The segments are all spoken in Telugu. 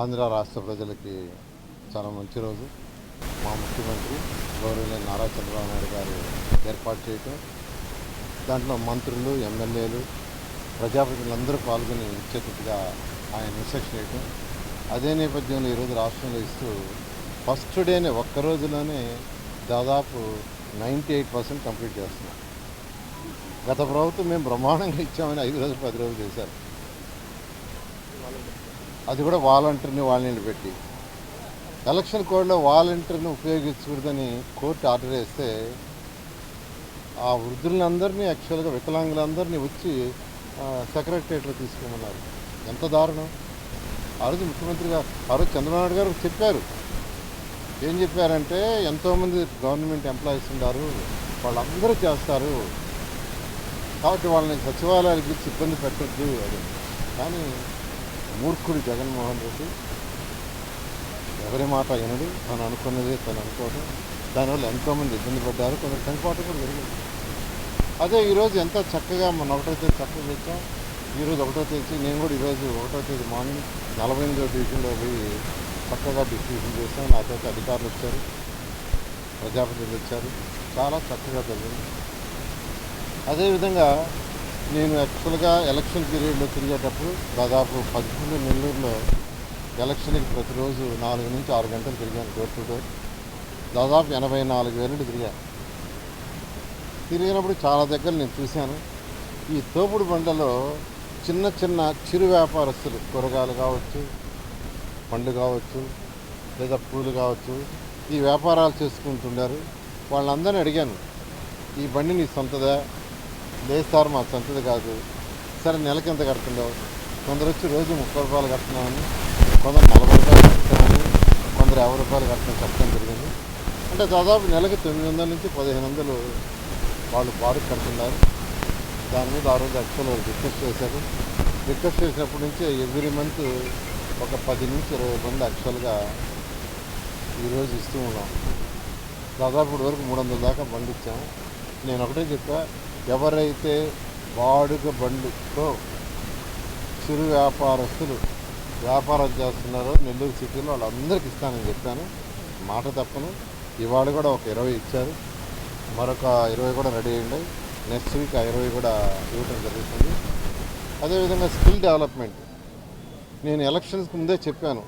ఆంధ్ర రాష్ట్ర ప్రజలకి చాలా మంచి రోజు. మా ముఖ్యమంత్రి గౌరవనీయ నారా చంద్రబాబు నాయుడు గారు ఏర్పాటు చేయటం దాంట్లో మంత్రులు ఎమ్మెల్యేలు ప్రజాప్రతినిధులందరూ పాల్గొని ఇచ్చేటట్టుగా ఆయన ఇన్స్ట్రక్షన్ చేయటం. అదే నేపథ్యంలో ఈరోజు రాష్ట్రంలో ఇస్తూ ఫస్ట్ డేనే ఒక్క రోజులోనే దాదాపు నైంటీ ఎయిట్ పర్సెంట్ కంప్లీట్ చేస్తున్నాం. గత ప్రభుత్వం మేము బ్రహ్మాండంగా ఇచ్చామని ఐదు రోజులు పది రోజులు చేశారు. అది కూడా వాలంటీర్ని వాళ్ళని పెట్టి. ఎలక్షన్ కోడ్లో వాలంటీర్ని ఉపయోగించకూడదని కోర్టు ఆర్డర్ వేస్తే ఆ వృద్ధులందరినీ యాక్చువల్గా వికలాంగులందరినీ వచ్చి సెక్రటరియట్లో తీసుకోమన్నారు. ఎంత దారుణం. ఆ రోజు గారు ఆ రోజు చంద్రబాబు నాయుడు గారు చెప్పారు. ఏం చెప్పారంటే ఎంతోమంది గవర్నమెంట్ ఎంప్లాయీస్ ఉన్నారు వాళ్ళందరూ చేస్తారు. కాబట్టి వాళ్ళని సచివాలయాలకి ఇబ్బంది పెట్టద్దు అని. కానీ మూర్ఖుడు జగన్మోహన్ రెడ్డి. ఎవరి మాట వినడు. తను అనుకున్నదే తను అనుకోవడం దానివల్ల ఎంతోమంది ఇబ్బంది పడ్డారు. కొందరు చనిపోవటం కూడా జరిగింది. అదే ఈరోజు ఎంత చక్కగా మన ఒకటో తేదీ చక్కగా తెచ్చాం ఈరోజు ఒకటో తేదీ నేను కూడా ఈరోజు ఒకటో తేదీ మార్నింగ్ నలభై ఎనిమిదో డివిజన్లో పోయి చక్కగా డిస్ట్రిబ్యూషన్ చేస్తాం నాతో అధికారులు వచ్చారు. ప్రజాప్రతినిధులు వచ్చారు. చాలా చక్కగా జరిగింది. అదేవిధంగా నేను యాక్చువల్గా ఎలక్షన్ పీరియడ్లో తిరిగేటప్పుడు దాదాపు పదకొండు నెల్లూరులో ఎలక్షన్కి ప్రతిరోజు నాలుగు నుంచి ఆరు గంటలు తిరిగాను డోర్ టు డోర్ దాదాపు ఎనభై నాలుగు వేలు తిరిగాను. తిరిగినప్పుడు చాలా దగ్గర నేను చూశాను. ఈ తోపుడు బండలో చిన్న చిన్న చిరు వ్యాపారస్తులు కూరగాయలు కావచ్చు పండు కావచ్చు లేదా పూలు కావచ్చు ఈ వ్యాపారాలు చేసుకుంటుండారు. వాళ్ళందరినీ అడిగాను ఈ బండి నీ సొంతదా? లేదు సార్ మా సొంతది కాదు. సరే నెలకి ఎంత కడుతుండవు కొందరు వచ్చి రోజు ముప్పై రూపాయలు కడుతున్నామని కొందరు నలభై రూపాయలు కడుతున్నామని కొందరు యాభై రూపాయలు కట్టడం చెప్పడం జరిగింది. అంటే దాదాపు నెలకి తొమ్మిది వందల నుంచి పదిహేను వందలు వాళ్ళు బారు కడుతున్నారు. దాని మీద ఆ రోజు యాక్చువల్ రిక్వెస్ట్ చేశారు. రిక్వెస్ట్ చేసినప్పటి నుంచి ఎవ్రీ మంత్ ఒక పది నుంచి ఇరవై మంది యాక్చువల్గా ఈరోజు ఇస్తూ ఉన్నాం. దాదాపు వరకు మూడు వందల దాకా పండించాము నేను ఒకటే చెప్పా ఎవరైతే బాడుగ బండితో చిరు వ్యాపారస్తులు వ్యాపారం చేస్తున్నారో నెల్లూరు సిటీలో వాళ్ళందరికీ ఇస్తానని చెప్పాను. మాట తప్పను. ఇవాళ కూడా ఒక ఇరవై ఇచ్చారు. మరొక ఇరవై కూడా రెడీ అయ్యింది నెక్స్ట్ వీక్ ఆ ఇరవై కూడా ఇవ్వడం జరుగుతుంది. అదేవిధంగా స్కిల్ డెవలప్మెంట్. నేను ఎలక్షన్స్కి ముందే చెప్పాను.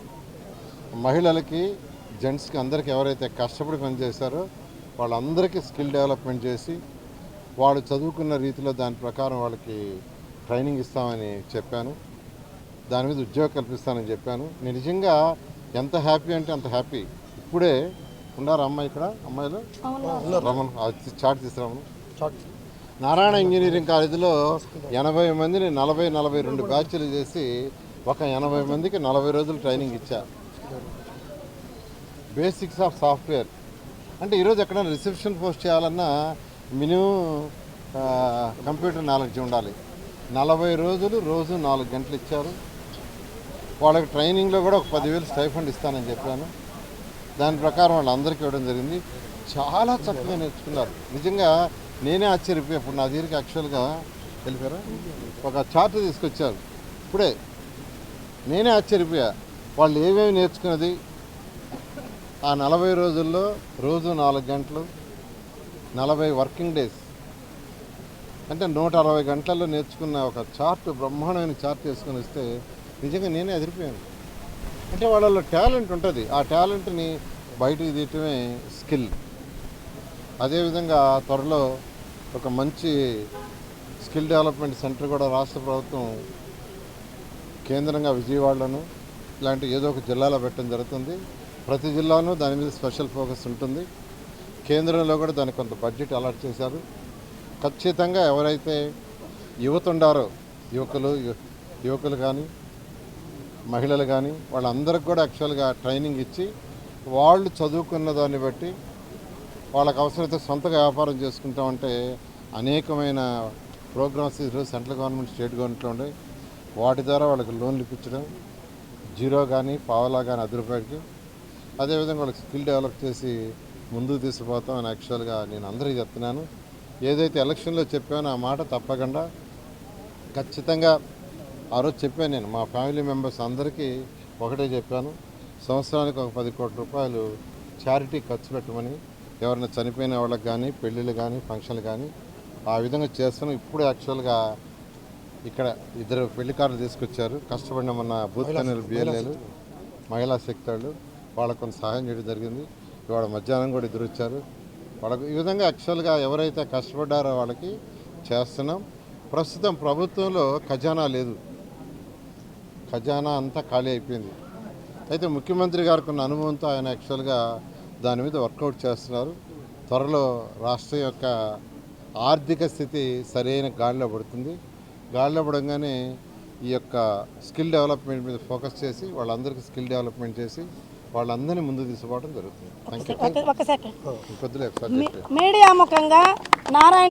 మహిళలకి జెంట్స్కి అందరికీ ఎవరైతే కష్టపడి పనిచేశారో వాళ్ళందరికీ స్కిల్ డెవలప్మెంట్ చేసి వాళ్ళు చదువుకున్న రీతిలో దాని ప్రకారం వాళ్ళకి ట్రైనింగ్ ఇస్తామని చెప్పాను. దాని మీద ఉద్యోగం కల్పిస్తానని చెప్పాను. నేను నిజంగా ఎంత హ్యాపీ అంటే అంత హ్యాపీ. ఇప్పుడే ఉన్నారు అమ్మాయి ఇక్కడ అమ్మాయిలు? రమణ చాట్ తీసుకురామను నారాయణ ఇంజనీరింగ్ కాలేజీలో ఎనభై మందిని నలభై నలభై రెండు బ్యాచ్లు చేసి ఒక ఎనభై మందికి నలభై రోజులు ట్రైనింగ్ ఇచ్చా. Basics of software. అంటే ఈరోజు ఎక్కడైనా రిసెప్షన్ పోస్ట్ చేయాలన్నా మినిమం కంప్యూటర్ నాలెడ్జ్ ఉండాలి. నలభై రోజులు రోజు నాలుగు గంటలు ఇచ్చారు. వాళ్ళకి ట్రైనింగ్లో కూడా ఒక పదివేలు స్టైఫండ్ ఇస్తానని చెప్పాను. దాని ప్రకారం వాళ్ళందరికీ ఇవ్వడం జరిగింది. చాలా చక్కగా నేర్చుకున్నారు. నిజంగా నేనే ఆశ్చర్యపోయా ఇప్పుడు నా దగ్గరికి యాక్చువల్గా వెళ్ళిపోయారా? ఒక చార్ట్ తీసుకొచ్చారు. ఇప్పుడే నేనే ఆశ్చర్యపోయా. వాళ్ళు ఏమేమి నేర్చుకున్నది? ఆ నలభై రోజుల్లో రోజు నాలుగు గంటలు నలభై వర్కింగ్ డేస్. అంటే నూట అరవై గంటల్లో నేర్చుకున్న ఒక చార్ట్ బ్రహ్మాండమైన చార్ట్ చేసుకుని వస్తే నిజంగా నేనే ఎదిరిపోయాను అంటే వాళ్ళలో టాలెంట్ ఉంటుంది. ఆ టాలెంట్ని బయటికి తీయటమే స్కిల్. అదేవిధంగా త్వరలో ఒక మంచి స్కిల్ డెవలప్మెంట్ సెంటర్ కూడా రాష్ట్ర ప్రభుత్వం కేంద్రంగా విజయవాడలోను ఇలాంటి ఏదో ఒక జిల్లాలో పెట్టడం జరుగుతుంది. ప్రతి జిల్లాను దాని మీద స్పెషల్ ఫోకస్ ఉంటుంది. కేంద్రంలో కూడా దానికి కొంత బడ్జెట్ అలాట్ చేశారు. ఖచ్చితంగా ఎవరైతే యువత ఉండారో యువకులు యువకులు కానీ మహిళలు కానీ వాళ్ళందరికి కూడా యాక్చువల్గా ట్రైనింగ్ ఇచ్చి వాళ్ళు చదువుకున్న దాన్ని బట్టి వాళ్ళకి అవసరమైతే సొంతగా వ్యాపారం చేసుకుంటామంటే అనేకమైన ప్రోగ్రామ్స్ ఈరోజు సెంట్రల్ గవర్నమెంట్ స్టేట్ గవర్నమెంట్లో ఉన్నాయి వాటి ద్వారా వాళ్ళకి లోన్లు ఇప్పించడం జీరో కానీ పావలా కానీ అది రూపాయలకి అదేవిధంగా వాళ్ళకి స్కిల్ డెవలప్ చేసి ముందుకు తీసుకుపోతాం అని యాక్చువల్గా నేను అందరికీ చెప్తున్నాను. ఏదైతే ఎలక్షన్లో చెప్పానో ఆ మాట తప్పకుండా ఖచ్చితంగా ఆ రోజు చెప్పాను నేను. మా ఫ్యామిలీ మెంబర్స్ అందరికీ ఒకటే చెప్పాను. సంవత్సరానికి ఒక పది కోట్ల రూపాయలు చారిటీ ఖర్చు పెట్టమని ఎవరైనా చనిపోయిన వాళ్ళకి కానీ పెళ్ళిళ్ళు కానీ ఫంక్షన్లు కానీ ఆ విధంగా చేస్తున్నాం. ఇప్పుడు యాక్చువల్గా ఇక్కడ ఇద్దరు పెళ్ళి కార్లు తీసుకొచ్చారు. కష్టపడిన మన బూత్ కన్నెలు బిఎల్ఏలు మహిళా శక్తి. వాళ్ళు వాళ్ళకు కొంత సహాయం చేయడం జరిగింది. ఇవాళ మధ్యాహ్నం కూడా ఇద్దరు వచ్చారు. వాళ్ళకు ఈ విధంగా యాక్చువల్గా ఎవరైతే కష్టపడ్డారో వాళ్ళకి చేస్తున్నాం. ప్రస్తుతం ప్రభుత్వంలో ఖజానా లేదు. ఖజానా అంతా ఖాళీ అయిపోయింది. అయితే ముఖ్యమంత్రి గారికి ఉన్న అనుభవంతో ఆయన యాక్చువల్గా దాని మీద వర్కౌట్ చేస్తున్నారు. త్వరలో రాష్ట్రం యొక్క ఆర్థిక స్థితి సరైన గాడిలో పడుతుంది. గాడిలో పడంగానే ఈ యొక్క స్కిల్ డెవలప్మెంట్ మీద ఫోకస్ చేసి వాళ్ళందరికీ స్కిల్ డెవలప్మెంట్ చేసి వాళ్ళందరినీ ముందు తీసుకోవడం జరుగుతుంది. చెప్పండి. మీడియా ముఖంగా నారాయణ